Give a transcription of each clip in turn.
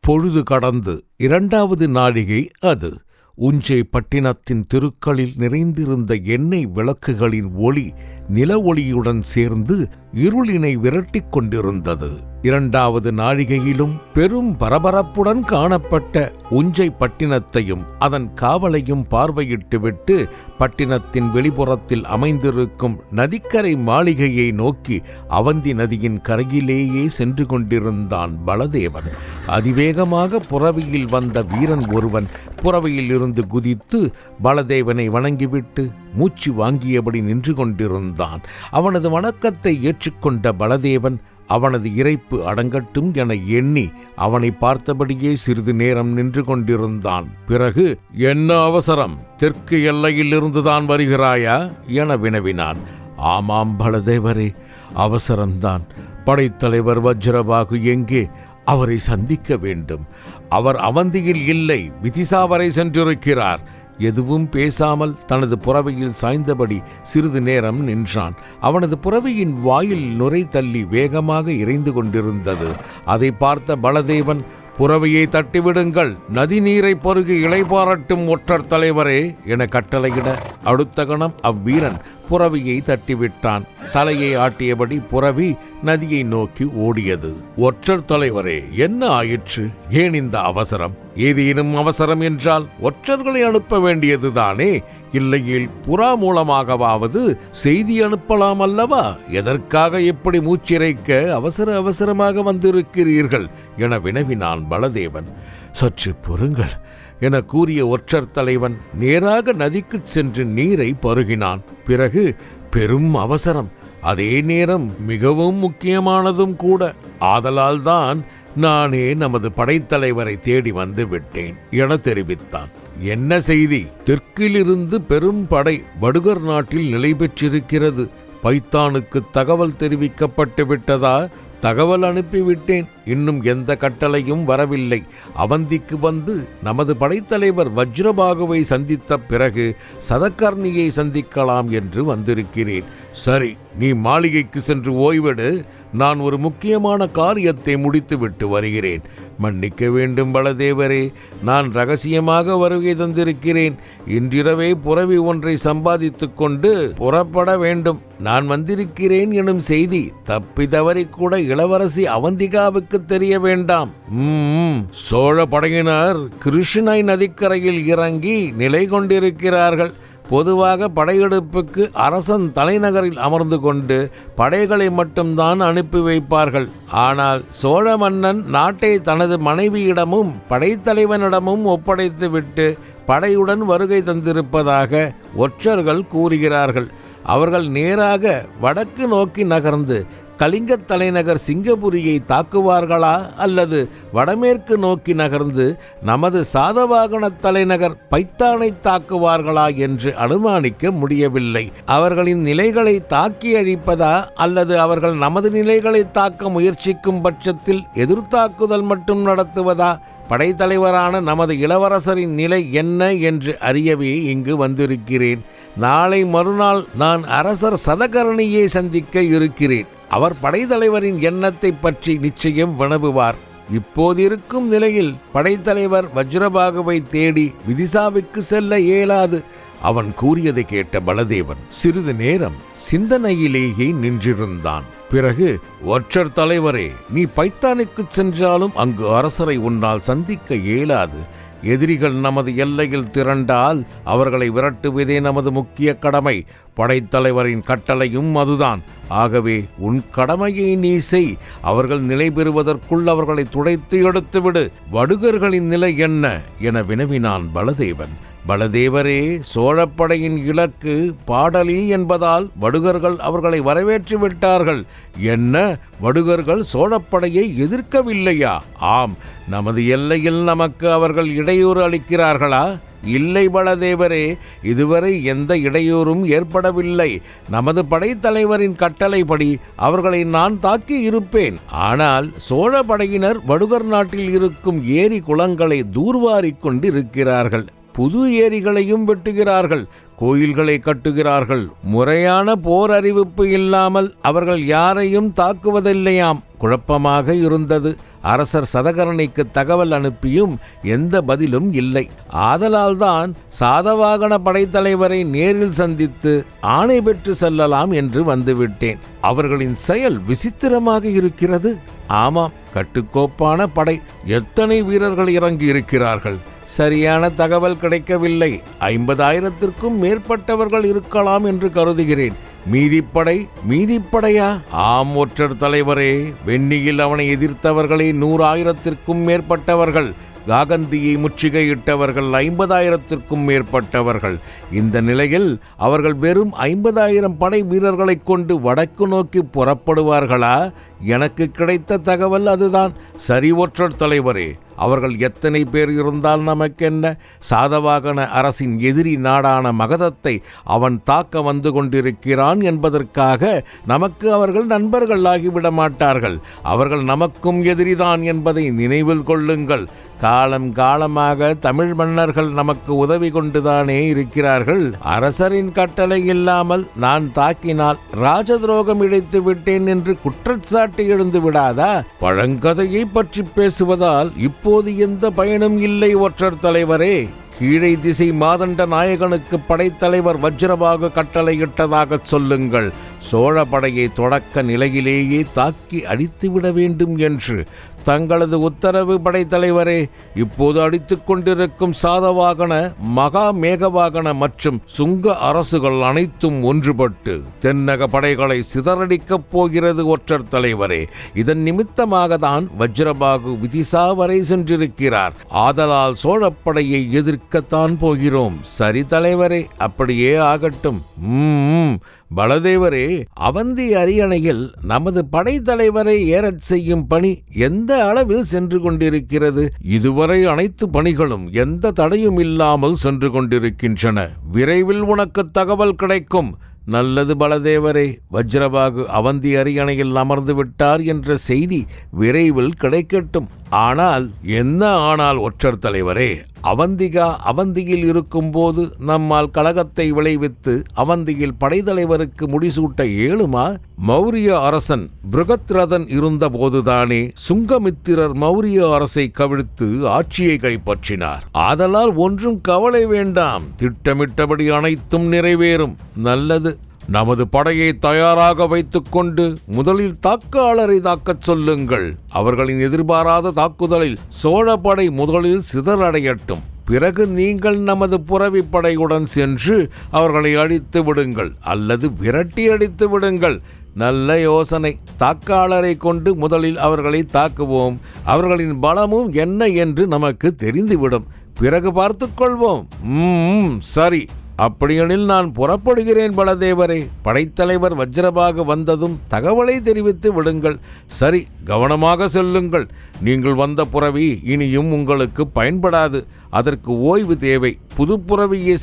பொழுது கடந்து இரண்டாவது நாழிகை அது. உஞ்சை பட்டினத்தின் தெருக்களில் நிறைந்திருந்த எண்ணெய் விளக்குகளின் ஒளி நில ஒளியுடன் சேர்ந்து இருளினை விரட்டிக் கொண்டிருந்தது. இரண்டாவது நாழிகையிலும் பெரும் பரபரப்புடன் காணப்பட்ட உஞ்சை பட்டினத்தையும் அதன் காவலையும் பார்வையிட்டுவிட்டு பட்டினத்தின் வெளிப்புறத்தில் அமைந்திருக்கும் நதிக்கரை மாளிகையை நோக்கி அவந்தி நதியின் கரையிலேயே சென்று கொண்டிருந்தான் பலதேவன். அதிவேகமாக புறவியில் வந்த வீரன் ஒருவன் புறவையில் இருந்து குதித்து பலதேவனை வணங்கிவிட்டு மூச்சு வாங்கியபடி நின்று கொண்டிருந்தான். அவனது வணக்கத்தை ஏற்றுக்கொண்ட பலதேவன் அவனது இறைப்பு அடங்கட்டும் என எண்ணி அவனை பார்த்தபடியே சிறிது நேரம் நின்று கொண்டிருந்தான். பிறகு என்ன அவசரம்? தெற்கு எல்லையிலிருந்துதான் வருகிறாயா? என வினவினான். ஆமாம் பலதேவரே அவசரம்தான். படைத்தலைவர் வஜ்ரபாகு எங்கே? அவரை சந்திக்க வேண்டும். அவர் அவந்தியில் இல்லை விதிசாவரை சென்றிருக்கிறார். எதுவும் பேசாமல் தனது புறவையில் சாய்ந்தபடி சிறிது நேரம் நின்றான். அவனது புறவையின் வாயில் நுரை தள்ளி வேகமாக இறைந்து கொண்டிருந்தது. அதை பார்த்த பலதேவன் புறவையை தட்டிவிடுங்கள். நதி நீரை பருகி இளைப்பாரட்டும் ஒற்றர் தலைவரே என கட்டளையிட அடுத்த கணம் அவ்வீரன் புறவியை தட்டிவிட்டான். தலையை ஆட்டியபடி புறவி நதியை நோக்கி ஓடியது. ஒற்றர் தலைவரே என்ன ஆயிற்று? ஏன் இந்த அவசரம்? ஏதேனும் அவசரம் என்றால் ஒற்றர்களை அனுப்ப வேண்டியதுதானே? இல்லையில் புறா மூலமாகவாவது செய்தி அனுப்பலாம் அல்லவா? எதற்காக இப்படி மூச்சிறைக்க அவசர அவசரமாக வந்திருக்கிறீர்கள்? என வினவினான் பலதேவன். சற்று பொறுங்கள். என கூறிய ஒற்றர் தலைவன் நேராக நதிக்குச் சென்று நீரை பருகினான். பிறகு பெரும் அவசரம். அதே நேரம் மிகவும் முக்கியமானதும் கூட. ஆதலால்தான் நானே நமது படைத்தலைவரை தேடி வந்து விட்டேன் என தெரிவித்தான். என்ன செய்தி? தெற்கிலிருந்து பெரும் படை வடுகர் நாட்டில் நிலை பெற்றிருக்கிறது. பைத்தானுக்கு தகவல் தெரிவிக்கப்பட்டு விட்டதா? தகவல் அனுப்பிவிட்டேன். இன்னும் எந்த கட்டளையும் வரவில்லை. அவந்திக்கு வந்து நமது படைத்தலைவர் வஜ்ரபாகுவை சந்தித்த பிறகு சதக்கர்ணியை சந்திக்கலாம் என்று வந்திருக்கிறேன். சரி நீ மாளிகைக்கு சென்று ஓய்வெடு. நான் ஒரு முக்கியமான காரியத்தை முடித்துவிட்டு வருகிறேன். மன்னிக்க வேண்டும் பலதேவரே. நான் ரகசியமாக வருகை தந்திருக்கிறேன். இன்றிரவே புறவி ஒன்றை சம்பாதித்துக்கொண்டு புறப்பட வேண்டும். நான் வந்திருக்கிறேன் எனும் செய்தி தப்பி தவறி கூட இளவரசி அவந்திகாவுக்கு தெரிய வேண்டாம். ம்ம். சோழ படையினர் கிருஷ்ணை நதிக்கரையில் இறங்கி நிலை கொண்டிருக்கிறார்கள். பொதுவாக படையெடுப்புக்கு அரசன் தலைநகரில் அமர்ந்து கொண்டு படைகளை மட்டும்தான் அனுப்பி வைப்பார்கள். ஆனால் சோழ மன்னன் நாட்டை தனது மனைவியிடமும் படைத்தலைவனிடமும் ஒப்படைத்துவிட்டு படையுடன் வருகை தந்திருப்பதாக ஒற்றர்கள் கூறுகிறார்கள். அவர்கள் நேராக வடக்கு நோக்கி நகர்ந்து கலிங்கத் தலைநகர் சிங்கபுரியை தாக்குவார்களா அல்லது வடமேற்கு நோக்கி நகர்ந்து நமது சாதவாகன தலைநகர் பைத்தானை தாக்குவார்களா என்று அனுமானிக்க முடியவில்லை. அவர்களின் நிலைகளை தாக்கி அழிப்பதா அல்லது அவர்கள் நமது நிலைகளை தாக்க முயற்சிக்கும் பட்சத்தில் எதிர்த்தாக்குதல் மட்டும் நடத்துவதா படைத்தலைவரான நமது இளவரசரின் நிலை என்ன என்று அறியவே இங்கு வந்திருக்கிறேன். நாளை மறுநாள் நான் அரசர் சதகரணியை சந்திக்க இருக்கிறேன். அவர் படைத்தலைவரின் எண்ணத்தை பற்றி நிச்சயம் வினவுவார் இப்போதிருக்கும் நிலையில் படைத்தலைவர் வஜ்ரபாகுவை தேடி விதிசாவுக்கு செல்ல இயலாது. அவன் கூறியதை கேட்ட பலதேவன் சிறிது நேரம் சிந்தனையிலேயே நின்றிருந்தான். பிறகு ஒற்றர் தலைவரே நீ பைத்தானுக்குச் சென்றாலும் அங்கு அரசரை உன்னால் சந்திக்க இயலாது. எதிரிகள் நமது எல்லையில் திரண்டால் அவர்களை விரட்டுவதே நமது முக்கிய கடமை. படைத்தலைவரின் கட்டளையும் அதுதான். ஆகவே உன் கடமையை நீ செய். அவர்கள் நிலை பெறுவதற்குள் அவர்களை துடைத்து எடுத்துவிடு. வடுகர்களின் நிலை என்ன? என வினவினான் பலதேவன். பலதேவரே சோழப்படையின் இலக்கு பாடலி என்பதால் வடுகர்கள் அவர்களை வரவேற்று விட்டார்கள். என்ன? வடுகர்கள் சோழப்படையை எதிர்க்கவில்லையா? ஆம் நமது எல்லையில் நமக்கு அவர்கள் இடையூறு அளிக்கிறார்களா? இல்லை பலதேவரே இதுவரை எந்த இடையூறும் ஏற்படவில்லை. நமது படைத்தலைவரின் கட்டளைப்படி அவர்களை நான் தாக்கி இருப்பேன். ஆனால் சோழ படையினர் வடுகர் நாட்டில் இருக்கும் ஏரி குளங்களை தூர்வாரிக் கொண்டிருக்கிறார்கள். புது ஏரிகளையும் வெட்டுகிறார்கள் கோயில்களை கட்டுகிறார்கள். முறையான போர் அறிவிப்பு இல்லாமல் அவர்கள் யாரையும் தாக்குவதில்லையாம். குழப்பமாக இருந்தது. அரசர் சதகரணிக்கு தகவல் அனுப்பியும் எந்த பதிலும் இல்லை. ஆதலால்தான் சாதவாகன படைத்தலைவரை நேரில் சந்தித்து ஆணை பெற்று செல்லலாம் என்று வந்துவிட்டேன். அவர்களின் செயல் விசித்திரமாக இருக்கிறது. ஆமாம் கட்டுக்கோப்பான படை. எத்தனை வீரர்கள் இறங்கி இருக்கிறார்கள் சரியான தகவல் கிடைக்கவில்லை. ஐம்பதாயிரத்திற்கும் மேற்பட்டவர்கள் இருக்கலாம் என்று கருதுகிறேன். மீதிப்படை மீதிப்படையா? ஆம் ஒற்றர் தலைவரே. வெண்ணியில் அவனை எதிர்த்தவர்களே நூறாயிரத்திற்கும் மேற்பட்டவர்கள். காகந்தியை முற்றுகையிட்டவர்கள் ஐம்பதாயிரத்திற்கும் மேற்பட்டவர்கள். இந்த நிலையில் அவர்கள் வெறும் ஐம்பதாயிரம் படை வீரர்களைக் கொண்டு வடக்கு நோக்கி புறப்படுவார்களா? எனக்கு கிடைத்த தகவல் அதுதான். சரி ஒற்றர் தலைவரே அவர்கள் எத்தனை பேர் இருந்தால் நமக்கென்ன? சாதவாகன அரசின் எதிரி நாடான மகதத்தை அவன் தாக்க வந்து கொண்டிருக்கிறான் என்பதற்காக நமக்கு அவர்கள் நண்பர்கள் ஆகிவிட மாட்டார்கள். அவர்கள் நமக்கும் எதிரிதான் என்பதை நினைவில் கொள்ளுங்கள். காலம் காலமாக தமிழ் மன்னர்கள் நமக்கு உதவி கொண்டுதானே இருக்கிறார்கள். அரசரின் கட்டளை இல்லாமல் நான் தாக்கினால் ராஜ துரோகம் இழைத்து விட்டேன் என்று குற்றச்சாட்டு எழுந்து விடாதா? பழங்கதையை பற்றி பேசுவதால் இப்போது எந்த பயனும் இல்லை ஒற்றர் தலைவரே. கீழே திசை மாதண்ட நாயகனுக்கு படைத்தலைவர் வஜ்ரபாகு கட்டளையிட்டதாகச் சொல்லுங்கள். சோழ படையை தொடக்க நிலையிலேயே தாக்கி அடித்துவிட வேண்டும் என்று. தங்களது உத்தரவு படைத்தலைவரே இப்போது அடித்துக் கொண்டிருக்கும் சாதவாகன மகா மேகவாகன மற்றும் சுங்க அரசுகள் அனைத்தும் ஒன்றுபட்டு தென்னக படைகளை சிதறடிக்கப் போகிறது ஒற்றர் தலைவரே. இதன் நிமித்தமாக தான் வஜ்ரபாகு விதிசா வரை சென்றிருக்கிறார். ஆதலால் சோழப்படையை எதிர்க்கத்தான் போகிறோம். சரி தலைவரே அப்படியே ஆகட்டும். ம் பலதேவரே அவந்தி அரியணையில் நமது படைத்தலைவரை ஏறச் செய்யும் பணி எந்த அளவில் சென்று கொண்டிருக்கிறது? இதுவரை அனைத்து பணிகளும் எந்த தடையும் இல்லாமல் சென்று கொண்டிருக்கின்றன. விரைவில் உனக்கு தகவல் கிடைக்கும். நல்லது பலதேவரே வஜ்ரபாகு அவந்தி அரியணையில் அமர்ந்து விட்டார் என்ற செய்தி விரைவில் கிடைக்கட்டும். ஆனால் என்ன ஆனால் ஒற்றர் தலைவரே அவந்திகா அவந்தியில் இருக்கும்போது நம்மால் கழகத்தை விளைவித்து அவந்தியில் படைத்தலைவருக்கு முடிசூட்ட இயலுமா? மௌரிய அரசன் பிருகத்ரதன் இருந்தபோதுதானே சுங்கமித்திரர் மௌரிய அரசை கவிழ்த்து ஆட்சியை கைப்பற்றினார். ஆதலால் ஒன்றும் கவலை வேண்டாம். திட்டமிட்டபடி அனைத்தும் நிறைவேறும். நல்லது. நமது படையை தயாராக வைத்துக்கொண்டு முதலில் தாக்காளரை தாக்கச் சொல்லுங்கள். அவர்களின் எதிர்பாராத தாக்குதலில் சோழ படை முதலில் சிதறடையட்டும். பிறகு நீங்கள் நமது புறவி படையுடன் சென்று அவர்களை அழித்து விடுங்கள் அல்லது விரட்டி அடித்து விடுங்கள். நல்ல யோசனை. தாக்காளரை கொண்டு முதலில் அவர்களை தாக்குவோம். அவர்களின் பலமும் என்ன என்று நமக்கு தெரிந்துவிடும். பிறகு பார்த்துக்கொள்வோம் சரி. அப்படியெனில் நான் புறப்படுகிறேன் பலதேவரே. படைத்தலைவர் வஜ்ரபாக வந்ததும் தகவலை தெரிவித்து விடுங்கள். சரி கவனமாக செல்லுங்கள். நீங்கள் வந்த புறவி இனியும் உங்களுக்கு பயன்படாது. அதற்கு ஓய்வு தேவை. புது புறவியை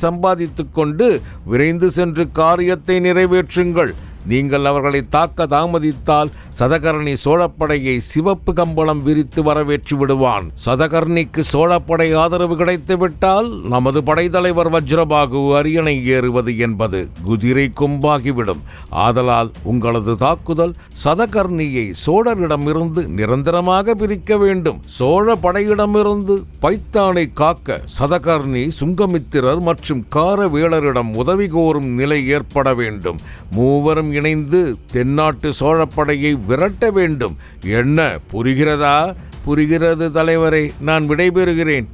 கொண்டு விரைந்து சென்று காரியத்தை நிறைவேற்றுங்கள். நீங்கள் அவர்களை தாக்க தாமதித்தால் சதகர்ணி சோழப்படையை சிவப்பு கம்பளம் விரித்து வரவேற்று விடுவான். சதகர்ணிக்கு சோழப்படை ஆதரவு கிடைத்துவிட்டால் நமது படைத்தலைவர் வஜ்ரபாகு அரியணை ஏறுவது என்பது குதிரை கொம்பாகிவிடும். ஆதலால் உங்களது தாக்குதல் சதகர்ணியை சோழரிடமிருந்து நிரந்தரமாக பிரிக்க வேண்டும். சோழ படையிடமிருந்து பைத்தானை காக்க சதகர்ணி சுங்கமித்திரர் மற்றும் காரவேளரிடம் உதவி கோரும் நிலை ஏற்பட வேண்டும். மூவரும் இணைந்து தென்னாட்டு சோழப்படையை விரட்ட வேண்டும். என்ன புரிகிறதா? புரிகிறது தலைவரை நான் விடைபெறுகிறேன்.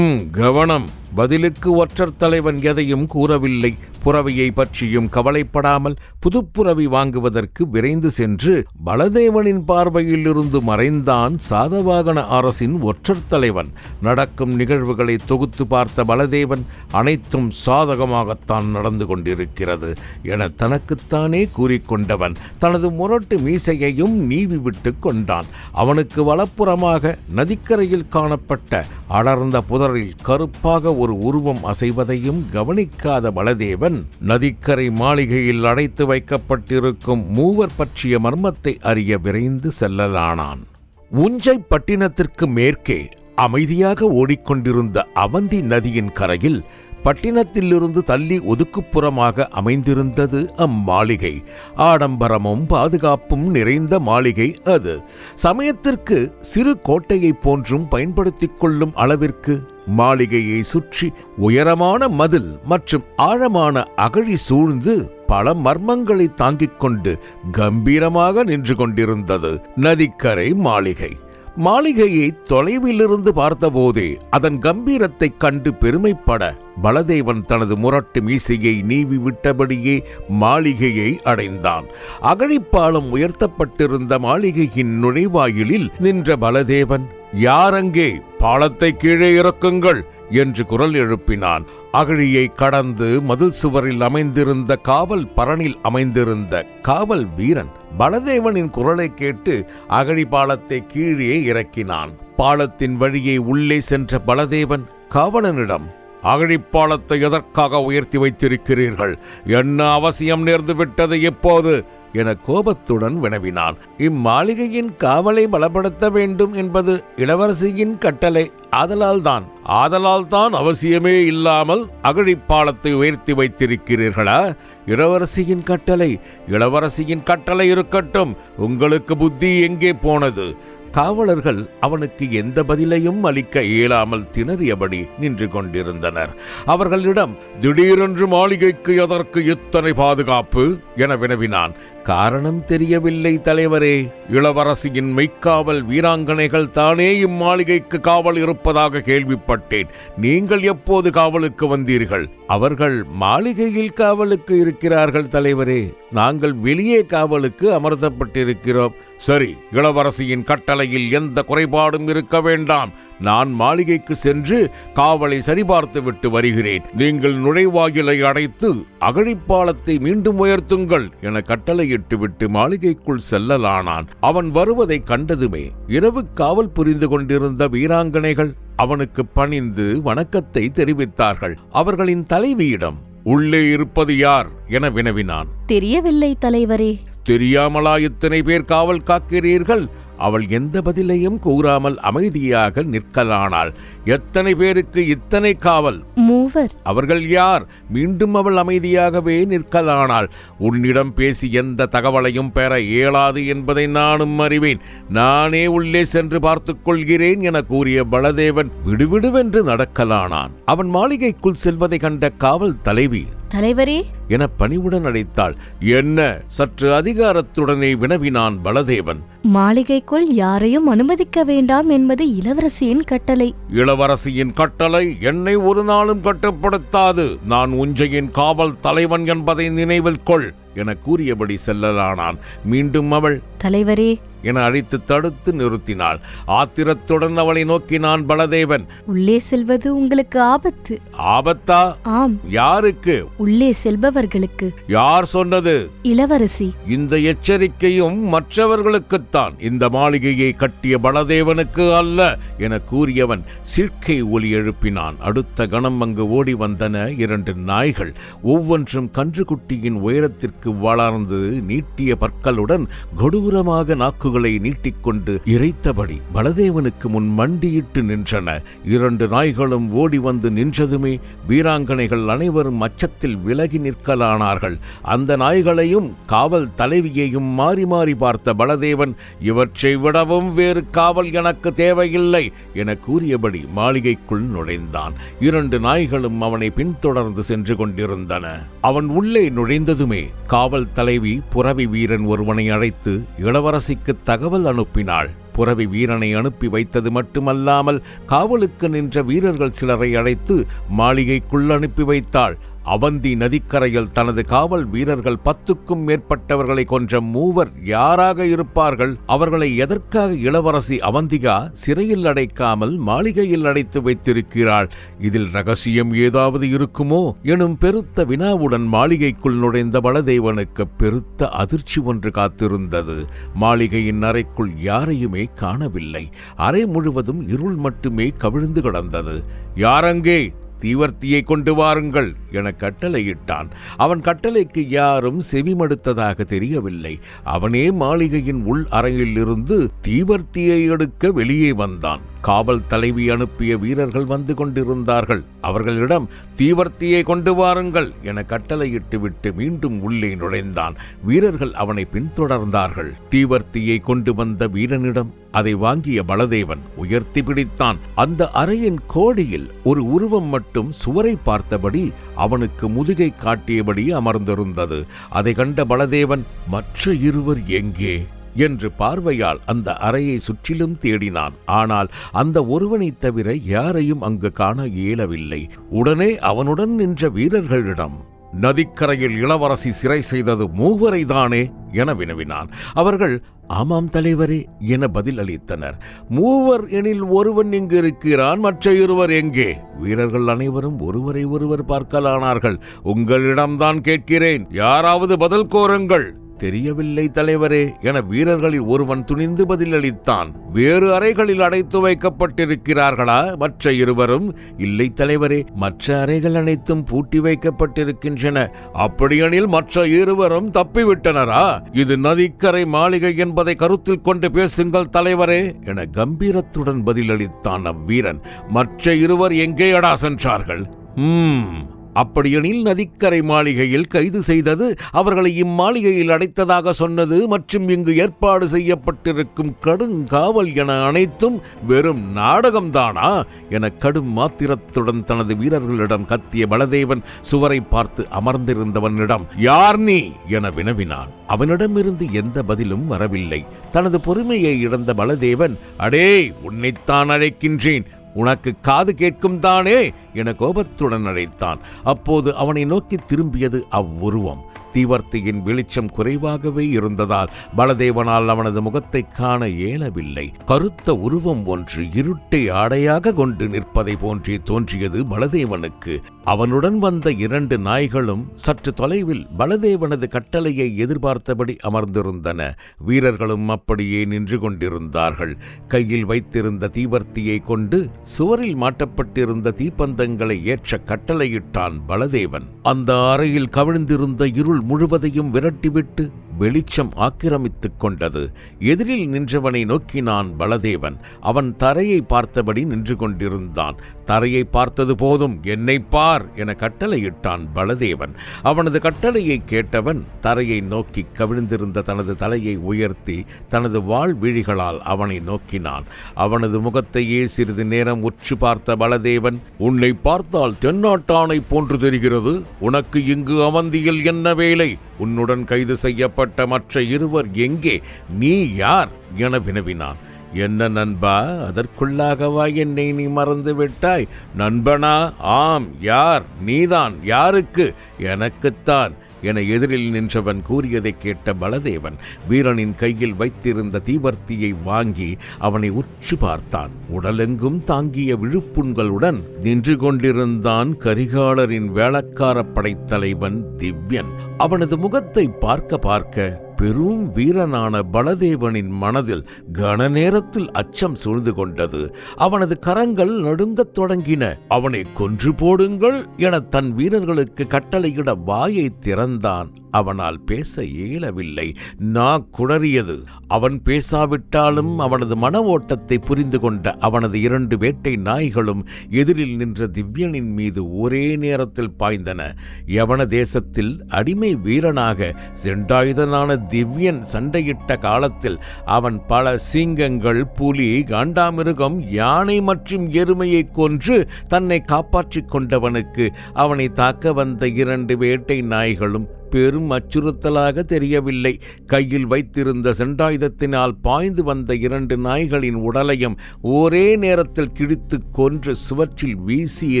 கவனம். பதிலுக்கு ஒற்றர் தலைவன் எதையும் கூறவில்லை. புறவியை பற்றியும் கவலைப்படாமல் புதுப்புறவி வாங்குவதற்கு விரைந்து சென்று பலதேவனின் பார்வையில் இருந்து மறைந்தான் சாதவாகன அரசின் ஒற்றர் தலைவன். நடக்கும் நிகழ்வுகளை தொகுத்து பார்த்த பலதேவன் அனைத்தும் சாதகமாகத்தான் நடந்து கொண்டிருக்கிறது என தனக்குத்தானே கூறிக்கொண்டவன். தனது முரட்டு மீசையையும் நீவி விட்டு கொண்டான். அவனுக்கு வலப்புறமாக நதிக்கரையில் காணப்பட்ட அடர்ந்த புதரில் கருப்பாக ஒரு உருவம் அசைவதையும் கவனிக்காத பலதேவன் நதிக்கரை மாளிகையில் அடைத்து வைக்கப்பட்டிருக்கும் மூவர் பற்றிய மர்மத்தை அறிய விரைந்து செல்லலானான். உஞ்சை பட்டினத்திற்கு மேற்கே அமைதியாக ஓடிக்கொண்டிருந்த அவந்தி நதியின் கரையில் பட்டினத்திலிருந்து தள்ளி ஒதுக்குப்புறமாக அமைந்திருந்தது அம்மாளிகை. ஆடம்பரமும் பாதுகாப்பும் நிறைந்த மாளிகை அது. சமயத்திற்கு சிறு கோட்டையைப் போன்றும் பயன்படுத்திக் கொள்ளும் அளவிற்கு மாளிகையை சுற்றி உயரமான மதில் மற்றும் ஆழமான அகழி சூழ்ந்து பல மர்மங்களை தாங்கிக் கொண்டு கம்பீரமாக நின்று கொண்டிருந்தது நதிக்கரை மாளிகை. மாளிகையை தொலைவிலிருந்து பார்த்தபோதே அதன் கம்பீரத்தைக் கண்டு பெருமைப்பட பலதேவன் தனது முரட்டு மீசையை நீவி விட்டபடியே மாளிகையை அடைந்தான். அகழிப்பாலம் உயர்த்தப்பட்டிருந்த மாளிகையின் நுழைவாயிலில் நின்ற பலதேவன் யாரங்கே பாலத்தை கீழே இறக்குங்கள் என்று குரல் எழுப்பினான். அகழியை கடந்து மதில் சுவரில் அமைந்திருந்த காவல் பரணில் அமைந்திருந்த காவல் வீரன் பலதேவனின் குரலை கேட்டு அகழி பாலத்தை கீழே இறக்கினான். பாலத்தின் வழியே உள்ளே சென்ற பலதேவன் காவலனிடம் அகழிப்பாலத்தை எதற்காக உயர்த்தி வைத்திருக்கிறீர்கள்? என்ன அவசியம் நேர்ந்து விட்டது எப்போது என கோபத்துடன் வினவினான். இம்மாளிகையின் காவலை பலப்படுத்த வேண்டும் என்பது இளவரசியின் கட்டளை. ஆதலால்தான் ஆதலால்தான் அவசியமே இல்லாமல் அகழிப்பாலத்தை உயர்த்தி வைத்திருக்கிறீர்களா? இளவரசியின் கட்டளை இளவரசியின் கட்டளை இருக்கட்டும். உங்களுக்கு புத்தி எங்கே போனது? காவலர்கள் அவனுக்கு எந்த பதிலையும் அளிக்க இயலாமல் திணறியபடி நின்று கொண்டிருந்தனர். அவர்களிடம் திடீரென்று மாளிகைக்கு எதற்கு இத்தனை பாதுகாப்பு? என வினவினான். காரணம் தெரியவில்லை தலைவரே. இளவரசியின் மெய்க்காவல் வீராங்கனைகள் தானே இம்மாளிகைக்கு காவல் இருப்பதாக கேள்விப்பட்டேன். நீங்கள் எப்போது காவலுக்கு வந்தீர்கள்? அவர்கள் மாளிகையில் காவலுக்கு இருக்கிறார்கள் தலைவரே. நாங்கள் வெளியே காவலுக்கு அமர்த்தப்பட்டிருக்கிறோம். சரி இளவரசியின் கட்டளையில் எந்த குறைபாடும் இருக்க வேண்டாம். நான் மாளிகைக்கு சென்று காவலை சரிபார்த்து விட்டு வருகிறேன். நீங்கள் நுழைவாயிலை அடைத்து அகழிப்பாலத்தை மீண்டும் உயர்த்துங்கள் என கட்டளையிட்டு விட்டு மாளிகைக்குள் செல்லலானான். அவன் வருவதை கண்டதுமே இரவு காவல் புரிந்து கொண்டிருந்த வீராங்கனைகள் அவனுக்கு பணிந்து வணக்கத்தை தெரிவித்தார்கள். அவர்களின் தலைவியிடம் உள்ளே இருப்பது யார்? என வினவினான். தெரியவில்லை தலைவரே. தெரியாமலா இத்தனை பேர் காவல் காக்கிறீர்கள்? அவள் எந்த பதிலையும் கூறாமல் அமைதியாக நிற்கலானாள். எத்தனை பேருக்கு இத்தனை காவல்? மூவர். அவர்கள் யார்? மீண்டும் அவள் அமைதியாகவே நிற்கலானாள். உன்னிடம் பேசி எந்த தகவலையும் பெற இயலாது என்பதை நானும் அறிவேன். நானே உள்ளே சென்று பார்த்துக் கொள்கிறேன் என கூறிய பலதேவன் விடுவிடுவென்று நடக்கலானான். அவன் மாளிகைக்குள் செல்வதை கண்ட காவல் தலைவி தலைவரே. என பணிவுடன் அழைத்தாள். என்ன? சற்று அதிகாரத்துடனே வினவினான் பலதேவன். மாளிகைக்குள் யாரையும் அனுமதிக்க வேண்டாம் என்பது இளவரசியின் கட்டளை. இளவரசியின் கட்டளை என்னை ஒரு நாளும் கட்டுப்படுத்தாது. நான் உஞ்சையின் காவல் தலைவன் என்பதை நினைவில் கொள். என கூறியபடி செல்லலானான். மீண்டும் அவள் தலைவரே. என அழைத்து தடுத்து நிறுத்தினாள். ஆத்திரத்துடன் அவளை நோக்கினான் பலதேவன். உள்ளே செல்வது உங்களுக்கு ஆபத்து. ஆபத்தா? ஆம். யாருக்கு? உள்ளே செல்பவர்களுக்கு. யார் சொன்னது? இளவரசி. இந்த எச்சரிக்கையும் மற்றவர்களுக்குத்தான். இந்த மாளிகையை கட்டிய பலதேவனுக்கு அல்ல என கூறியவன் சீர்க்கை ஒலி எழுப்பினான். அடுத்த கணம் அங்கு ஓடி வந்தன இரண்டு நாய்கள். ஒவ்வொன்றும் கன்றுக்குட்டியின் உயரத்திற்கு வளர்ந்து நீட்டிய பற்களுடன் கொடூரமாக நாக்குகளை நீட்டிக்கொண்டு இறைத்தபடி பலதேவனுக்கு முன் மண்டியிட்டு நின்றன. இரண்டு நாய்களும் ஓடி வந்து நின்றதுமே வீராங்கனைகள் அனைவரும் அச்சத்தில் விலகி நிற்கலானார்கள். அந்த நாய்களையும் காவல் தலைவியையும் மாறி மாறி பார்த்த பலதேவன் இவற்றை விடவும் வேறு காவல் எனக்கு தேவையில்லை என கூறியபடி மாளிகைக்குள் நுழைந்தான். இரண்டு நாய்களும் அவனை பின்தொடர்ந்து சென்று கொண்டிருந்தன. அவன் உள்ளே நுழைந்ததுமே காவல் தலைவி புறவி வீரன் ஒருவனை அழைத்து இளவரசிக்கு தகவல் அனுப்பினாள். புறவி வீரனை அனுப்பி வைத்தது மட்டுமல்லாமல் காவலுக்கு நின்ற வீரர்கள் சிலரை அழைத்து மாளிகைக்குள் அனுப்பி வைத்தாள். அவந்தி நதிக்கரையில் தனது காவல் வீரர்கள் பத்துக்கும் மேற்பட்டவர்களை கொன்ற மூவர் யாராக இருப்பார்கள்? அவர்களை எதற்காக இளவரசி அவந்திகா சிறையில் அடைக்காமல் மாளிகையில் அடைத்து வைத்திருக்கிறாள்? இதில் ரகசியம் ஏதாவது இருக்குமோ? எனும் பெருத்த வினாவுடன் மாளிகைக்குள் நுழைந்த பலதேவனுக்கு பெருத்த அதிர்ச்சி ஒன்று காத்திருந்தது. மாளிகையின் அறைக்குள் யாரையுமே காணவில்லை. அறை முழுவதும் இருள் மட்டுமே கவிழ்ந்து கிடந்தது. யாரங்கே தீவர்த்தியை கொண்டு வாருங்கள் என கட்டளையிட்டான். அவன் கட்டளைக்கு யாரும் செவிமடுத்ததாக தெரியவில்லை. அவனே மாளிகையின் உள் அறையிலிருந்து தீவர்த்தியை எடுக்க வெளியே வந்தான். காவல் தலைவி அனுப்பிய வீரர்கள் வந்து கொண்டிருந்தார்கள். அவர்களிடம் தீவர்த்தியை கொண்டு வாருங்கள் என கட்டளையிட்டு விட்டு மீண்டும் உள்ளே நுழைந்தான். வீரர்கள் அவனை பின்தொடர்ந்தார்கள். தீவர்த்தியை கொண்டு வந்த வீரனிடம் அதை வாங்கிய பலதேவன் உயர்த்தி பிடித்தான். அந்த அறையின் கோடியில் ஒரு உருவம் மட்டும் சுவரை பார்த்தபடி அவனுக்கு முதுகை காட்டியபடி அமர்ந்திருந்தது. அதை கண்ட பலதேவன் மற்ற இருவர் எங்கே? என்று பார்வையால் அந்த அறையை சுற்றிலும் தேடினான். ஆனால் அந்த ஒருவனைத் தவிர யாரையும் அங்கு காண இயலவில்லை. உடனே அவனுடன் நின்ற வீரர்களிடம் நதிக்கரையில் இளவரசி சிறை செய்தது மூவரைதானே? என வினவினான். அவர்கள் ஆமாம் தலைவரே என பதில் அளித்தனர். மூவர் எனில் ஒருவன் இங்கு இருக்கிறான் மற்ற இருவர் எங்கே? வீரர்கள் அனைவரும் ஒருவரை ஒருவர் பார்க்கலானார்கள். உங்களிடம்தான் கேட்கிறேன் யாராவது பதில் கோருங்கள் தெரியவில்லை தலைவரே என வீரர்களில் ஒருவன் துணிந்து பதிலளித்தான். வேறு அறைகளில் அடைத்து வைக்கப்பட்டிருக்கிறார்களா? மற்ற இருவரும் இல்லை தலைவரே மற்ற அறைகள் அனைத்தும் பூட்டி வைக்கப்பட்டிருக்கின்றன. அப்படியெனில் மற்ற இருவரும் தப்பிவிட்டனரா? இது நதிக்கரை மாளிகை என்பதை கருத்தில் கொண்டு பேசுங்கள் தலைவரே என கம்பீரத்துடன் பதிலளித்தான் அவ்வீரன். மற்ற இருவர் எங்கேயடா சென்றார்கள்? "ஹம், அப்படியெனில் நதிக்கரை மாளிகையில் கைது செய்தது அவர்களை இம்மாளிகையில் அடைத்ததாக சொன்னது மற்றும் இங்கு ஏற்பாடு செய்யப்பட்டிருக்கும் கடுங்காவல் என அனைத்தும் வெறும் நாடகம்தானா? என கடும் மாத்திரத்துடன் தனது வீரர்களிடம் கத்திய பலதேவன் சுவரை பார்த்து அமர்ந்திருந்தவனிடம் யார் நீ? என வினவினான். அவனிடமிருந்து எந்த பதிலும் வரவில்லை. தனது பொறுமையை இழந்த பலதேவன் அடே உன்னைத்தான் அழைக்கின்றேன். உனக்கு காது கேட்கும் தானே என கோபத்துடன் அழைத்தான். அப்போது அவனை நோக்கி திரும்பியது அவ்வுருவம். தீவர்த்தியின் வெளிச்சம் குறைவாகவே இருந்ததால் பலதேவனால் அவனது முகத்தை காண இயலவில்லை. கருத்த உருவம் ஒன்று இருட்டை ஆடையாக கொண்டு நிற்பதை போன்றே தோன்றியது பலதேவனுக்கு. அவனுடன் வந்த இரண்டு நாய்களும் சற்று தொலைவில் பலதேவனது கட்டளையை எதிர்பார்த்தபடி அமர்ந்திருந்தன. வீரர்களும் அப்படியே நின்று கொண்டிருந்தார்கள். கையில் வைத்திருந்த தீவர்த்தியை கொண்டு சுவரில் மாட்டப்பட்டிருந்த தீப்பந்தங்களை ஏற்ற கட்டளையிட்டான் பலதேவன். அந்த அறையில் கவிழ்ந்திருந்த இருள் முழுவதையும் விரட்டிவிட்டு வெளிச்சம் ஆக்கிரமித்துக் கொண்டது. எதிரில் நின்றவனை நோக்கினான் பலதேவன். அவன் தரையை பார்த்தபடி நின்று கொண்டிருந்தான். தரையை பார்த்தது போதும். என்னை பார் என கட்டளையிட்டான் பலதேவன். அவனது கட்டளையை கேட்டவன் தரையை நோக்கி கவிழ்ந்திருந்த தனது தலையை உயர்த்தி தனது வாழ்விழிகளால் அவனை நோக்கினான். அவனது முகத்தையே சிறிது நேரம் உற்று பார்த்த பலதேவன் உன்னை பார்த்தால் தென்னாட்டானை போன்று தெரிகிறது. உனக்கு இங்கு அவந்தியில் என்ன வேலை? உன்னுடன் கைது செய்யப்பட்ட மற்ற இருவர் எங்கே? நீ யார்? என வினவினான். என்ன நண்பா அதற்குள்ளாகவா என்னை நீ மறந்து விட்டாய் நண்பனா ஆம் யார் நீதான் யாருக்கு? எனக்குத்தான் என எதிரில் நின்றவன் கூறியதைக் கேட்ட பலதேவன் வீரனின் கையில் வைத்திருந்த தீவர்த்தியை வாங்கி அவனை உற்று பார்த்தான். உடலெங்கும் தாங்கிய விழுப்புண்களுடன் நின்று கொண்டிருந்தான் கரிகாலரின் வேளக்கார படைத்தலைவன் திவ்யன். அவனது முகத்தை பார்க்க பார்க்க பெரும் வீரனான பலதேவனின் மனதில் கன நேரத்தில் அச்சம் சூழ்ந்து கொண்டது. அவனது கரங்கள் நடுங்கத் தொடங்கின. அவனை கொன்று போடுங்கள் என தன் வீரர்களுக்கு கட்டளையிட வாயை திறந்தான். அவனால் பேச இயலவில்லை. நா குளறியது அவன் பேசாவிட்டாலும் அவனது மன ஓட்டத்தை புரிந்து கொண்ட அவனது இரண்டு வேட்டை நாய்களும் எதிரில் நின்ற திவ்யனின் மீது ஒரே நேரத்தில் பாய்ந்தன. யவன தேசத்தில் அடிமை வீரனாக செண்டாயுதனான திவ்யன் சண்டையிட்ட காலத்தில் அவன் பல சிங்கங்கள் புலி காண்டாமிருகம் யானை மற்றும் எருமையை கொன்று தன்னை காப்பாற்றிக் கொண்டவனுக்கு அவனை தாக்க வந்த இரண்டு வேட்டை நாய்களும் பெரும் அச்சுறுத்தலாக தெரியவில்லை. கையில் வைத்திருந்த செண்டாயுதத்தினால் பாய்ந்து வந்த இரண்டு நாய்களின் உடலையும் ஒரே நேரத்தில் கிழித்து கொன்று சுவற்றில் வீசி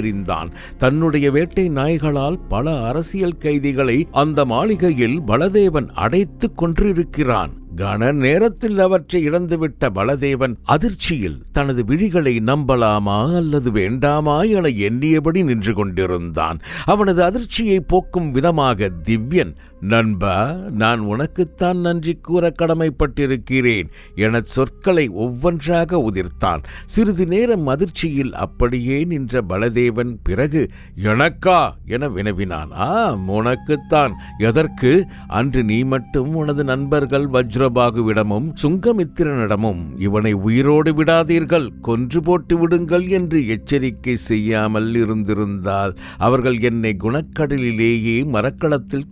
எறிந்தான். தன்னுடைய வேட்டை நாய்களால் பல அரசியல் கைதிகளை அந்த மாளிகையில் பலதேவன் அடைத்துக் கொன்றிருக்கிறான். கன நேரத்தில் அவற்றை இழந்துவிட்ட பலதேவன் அதிர்ச்சியில் தனது விழிகளை நம்பலாமா அல்லது வேண்டாமா என எண்ணியபடி நின்று கொண்டிருந்தான். அவனது அதிர்ச்சியை போக்கும் விதமாக திவ்யன் நண்பா நான் உனக்குத்தான் நன்றி கூற கடமைப்பட்டிருக்கிறேன் என சொற்களை ஒவ்வொன்றாக உதிர்த்தான். சிறிது நேரம் அதிர்ச்சியில் அப்படியே நின்ற பலதேவன் பிறகு எனக்கா? என வினவினான். ஆம் உனக்குத்தான். எதற்கு? அன்று நீ மட்டும் உனது நண்பர்கள் வஜ்ரபாகுவிடமும் சுங்கமித்திரனிடமும் இவனை உயிரோடு விடாதீர்கள் கொன்று போட்டு விடுங்கள் என்று எச்சரிக்கை செய்யாமல் இருந்திருந்தால் அவர்கள் என்னை குணக்கடலிலேயே மரக்களத்தில்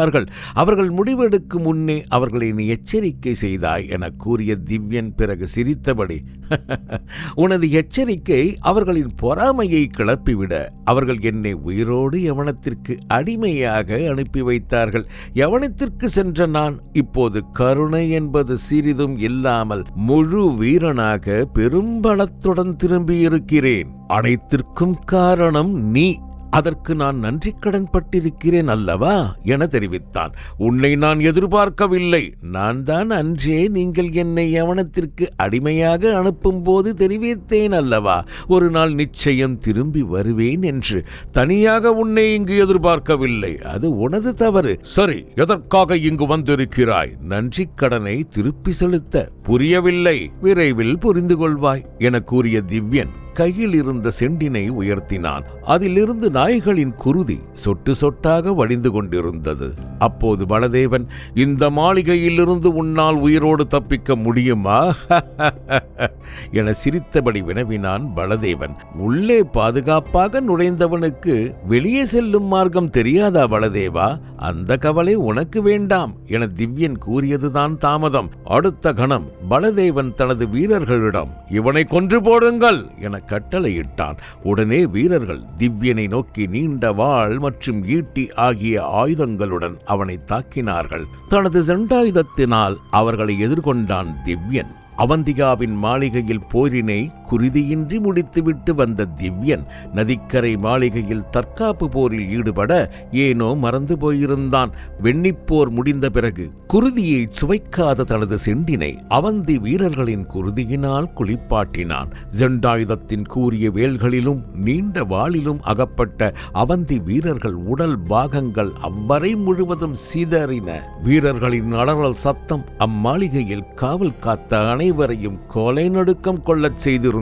கொன்றிருப்பார்கள் அவர்கள் முடிவெடுக்கும் முன்னே அவர்களை நீ எச்சரிக்கை செய்தாய் என கூறிய திவ்யன் பிறகு சிரித்தபடி உனது எச்சரிக்கை அவர்களின் பொறாமையை கிளப்பிவிட அவர்கள் என்னை உயிரோடு யவனத்திற்கு அடிமையாக அனுப்பி வைத்தார்கள். யவனத்திற்கு சென்ற நான் இப்போது கருணை என்பது சிறிதும் இல்லாமல் முழு வீரனாக பெரும்பலத்துடன் திரும்பியிருக்கிறேன். அனைத்திற்கும் காரணம் நீ அதற்கு நான் நன்றி கடன் பட்டிருக்கிறேன் அல்லவா என தெரிவித்தான். உன்னை நான் எதிர்பார்க்கவில்லை. நான் தான் அன்றே நீங்கள் என்னை யவனத்திற்கு அடிமையாக அனுப்பும்போது தெரிவித்தேன் அல்லவா. ஒரு நாள் நிச்சயம் திரும்பி வருவேன் என்று. தனியாக உன்னை இங்கு எதிர்பார்க்கவில்லை. அது உனது தவறு. சரி எதற்காக இங்கு வந்திருக்கிறாய்? நன்றி கடனை திருப்பி செலுத்த புரியவில்லை. விரைவில் புரிந்து கொள்வாய் என கூறிய திவ்யன் கையில் இருந்த செண்டினை உயர்த்தினான். அதிலிருந்து நாய்களின் குருதி சொட்டு சொட்டாக வடிந்து கொண்டிருந்தது. அப்போது பலதேவன் இந்த மாளிகையிலிருந்து உன்னால் உயிரோடு தப்பிக்க முடியுமா? என சிரித்தபடி வினவினான் பலதேவன். உள்ளே பாதுகாப்பாக நுழைந்தவனுக்கு வெளியே செல்லும் மார்க்கம் தெரியாதா பலதேவா? அந்த கவலை உனக்கு வேண்டாம் என திவ்யன் கூறியதுதான் தாமதம். அடுத்த கணம் பலதேவன் தனது வீரர்களிடம் இவனை கொன்று போடுங்கள் என கட்டளையிட்டான். உடனே வீரர்கள் திவ்யனை நோக்கி நீண்ட வாள் மற்றும் ஈட்டி ஆகிய ஆயுதங்களுடன் அவனை தாக்கினார்கள். தனது செண்டாயுதத்தினால் அவர்களை எதிர்கொண்டான் திவ்யன். அவந்திகாவின் மாளிகையில் போரினை குருதியின்றி முடித்துவிட்டு வந்த திவ்யன் நதிக்கரை மாளிகையில் தற்காப்பு போரில் ஈடுபட ஏனோ மறந்து போயிருந்தான். வெண்ணிப்போர் முடிந்த பிறகு குருதியை சுவைக்காத தனது செண்டினை அவந்தி வீரர்களின் குருதியினால் குளிப்பாட்டினான். ஜெண்டாயுதத்தின் கூறிய வேல்களிலும் நீண்ட வாளிலும் அகப்பட்ட அவந்தி வீரர்கள் உடல் பாகங்கள் அவ்வரை முழுவதும் சிதறின. வீரர்களின் அலறல் சத்தம் அம்மாளிகையில் காவல் காத்த அனைவரையும் கொலை நடுக்கம் கொள்ளச் செய்திருந்தது.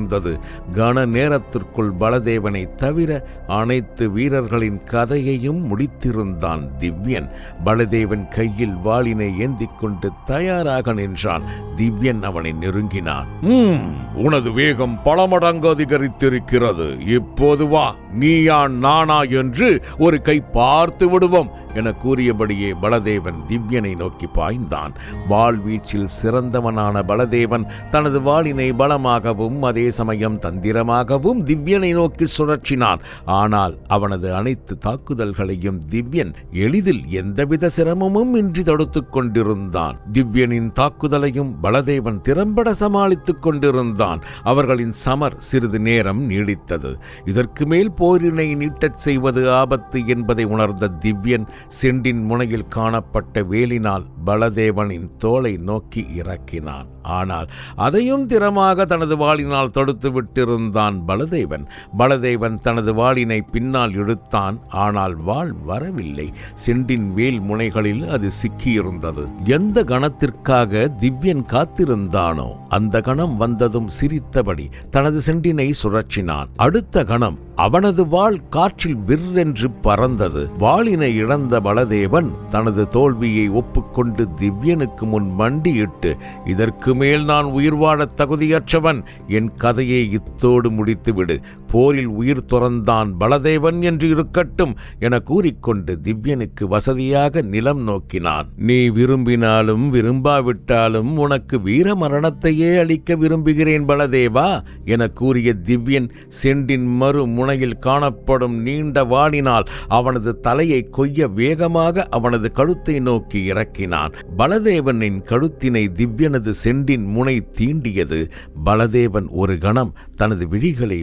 கன நேரத்திற்குள் பலதேவனை தவிர அனைத்து வீரர்களின் கதையையும் முடித்திருந்தான் திவ்யன். பலதேவன் கையில் வாளினை ஏந்திக் கொண்டு தயாராக நின்றான். திவ்யன் அவனை நெருங்கினான். உனது வேகம் பல மடங்கு அதிகரித்திருக்கிறது. இப்போது வா நீயா நானா என்று ஒரு கை பார்த்து விடுவோம். என கூறியபடியே பலதேவன் திவ்யனை நோக்கி பாய்ந்தான். வாள் வீச்சில் சிறந்தவனான பலதேவன் தனது வாளினை பலமாகவும் அதே சமயம் தந்திரமாகவும் திவ்யனை நோக்கி சுழற்றினான். ஆனால் அவனது அனைத்து தாக்குதல்களையும் திவ்யன் எளிதில் எந்தவித சிரமமும் இன்றி தடுத்துக் கொண்டிருந்தான். திவ்யனின் தாக்குதலையும் பலதேவன் திறம்பட சமாளித்துக் கொண்டிருந்தான். அவர்களின் சமர் சிறிது நேரம் நீடித்தது. இதற்கு மேல் போரினை நீட்டச் செய்வது ஆபத்து என்பதை உணர்ந்த திவ்யன் சிண்டின் முனையில் காணப்பட்ட வேலினால் பலதேவனின் தோலை நோக்கி இறக்கினான். ஆனால் அதையும் திறமாக தனது வாளினால் தடுத்து விட்டிருந்தான் பலதேவன். பலதேவன் தனது வாளினை பின்னால் இழுத்தான். ஆனால் வாள் வரவில்லை. சிண்டின் வேல் முனைகளில் அது சிக்கியிருந்தது. எந்த கணத்திற்காக திவ்யன் காத்திருந்தானோ அந்த கணம் வந்ததும் சிரித்தபடி தனது செண்டினை சுழற்றினான். அடுத்த கணம் அவனது வாள் காற்றில் விற்றென்று பறந்தது. வாளினை இழந்த பலதேவன் தனது தோல்வியை ஒப்புக்கொண்டு திவ்யனுக்கு முன் மண்டியிட்டு இதற்கு மேல் நான் உயிர் வாழத் தகுதியற்றவன். என் கதையை இத்தோடு முடித்துவிடு. போரில் உயிர் துறந்தான் பலதேவன் என்று இருக்கட்டும் என கூறிக்கொண்டு திவ்யனுக்கு வசதியாக நிலம் நோக்கினான். நீ விரும்பினாலும் விரும்பாவிட்டாலும் உனக்கு வீர மரணத்தையே அளிக்க விரும்புகிறேன் பலதேவா என கூறிய திவ்யன் செண்டின் மறு முனையில் காணப்படும் நீண்ட வாளினால் அவனது தலையை கொய்ய வேகமாக அவனது கழுத்தை நோக்கி இறக்கினான். பலதேவனின் கழுத்தினை திவ்யனது செண்டின் முனை தீண்டியது. பலதேவன் ஒரு கணம் தனது விழிகளை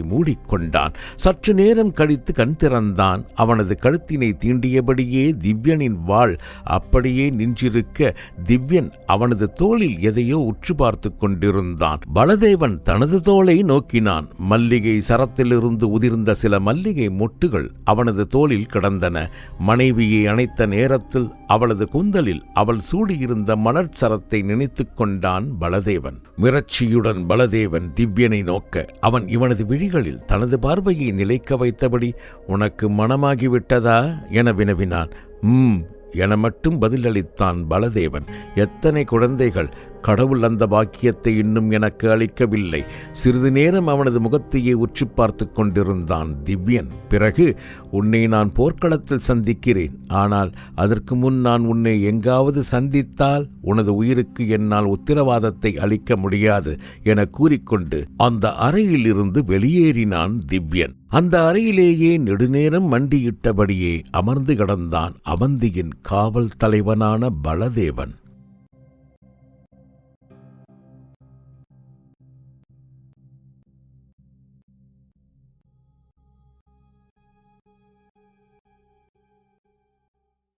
கொண்டான். சற்று நேரம் கழித்து கண் திறந்தான். அவனது கழுத்தினை தீண்டியபடியே திவ்யனின் வாள் அப்படியே நின்றிருக்க திவ்யன் அவனது தோளில் எதையோ உற்று பார்த்து கொண்டிருந்தான். பலதேவன் தனது தோளை நோக்கினான். மல்லிகை சரத்திலிருந்து உதிர்ந்த சில மல்லிகை மொட்டுகள் அவனது தோளில் கிடந்தன. மனைவியை அணைத்த நேரத்தில் அவளது குந்தலில் அவள் சூடியிருந்த மலர் சரத்தை நினைத்துக் கொண்டான் பலதேவன். மிரட்சியுடன் பலதேவன் திவ்யனை நோக்க அவன் இவனது விழிகளில் தனது பார்வையை நிலைக்க வைத்தபடி உனக்கு மனமாகிவிட்டதா? என வினவினான். ம் என மட்டும் பதிலளித்தான் பலதேவன். எத்தனை குழந்தைகள் கடவுள் அந்த பாக்கியத்தை இன்னும் எனக்கு அளிக்கவில்லை. சிறிது நேரம் அவனது முகத்தையே உற்று பார்த்து கொண்டிருந்தான் திவ்யன். பிறகு உன்னை நான் போர்க்களத்தில் சந்திக்கிறேன். ஆனால் அதற்கு முன் நான் உன்னை எங்காவது சந்தித்தால் உனது உயிருக்கு என்னால் உத்தரவாதத்தை அளிக்க முடியாது என கூறிக்கொண்டு அந்த அறையிலிருந்து வெளியேறினான் திவ்யன். அந்த அறையிலேயே நெடுநேரம் மண்டியிட்டபடியே அமர்ந்து கிடந்தான் அவந்தியின் காவல் தலைவனான பலதேவன்.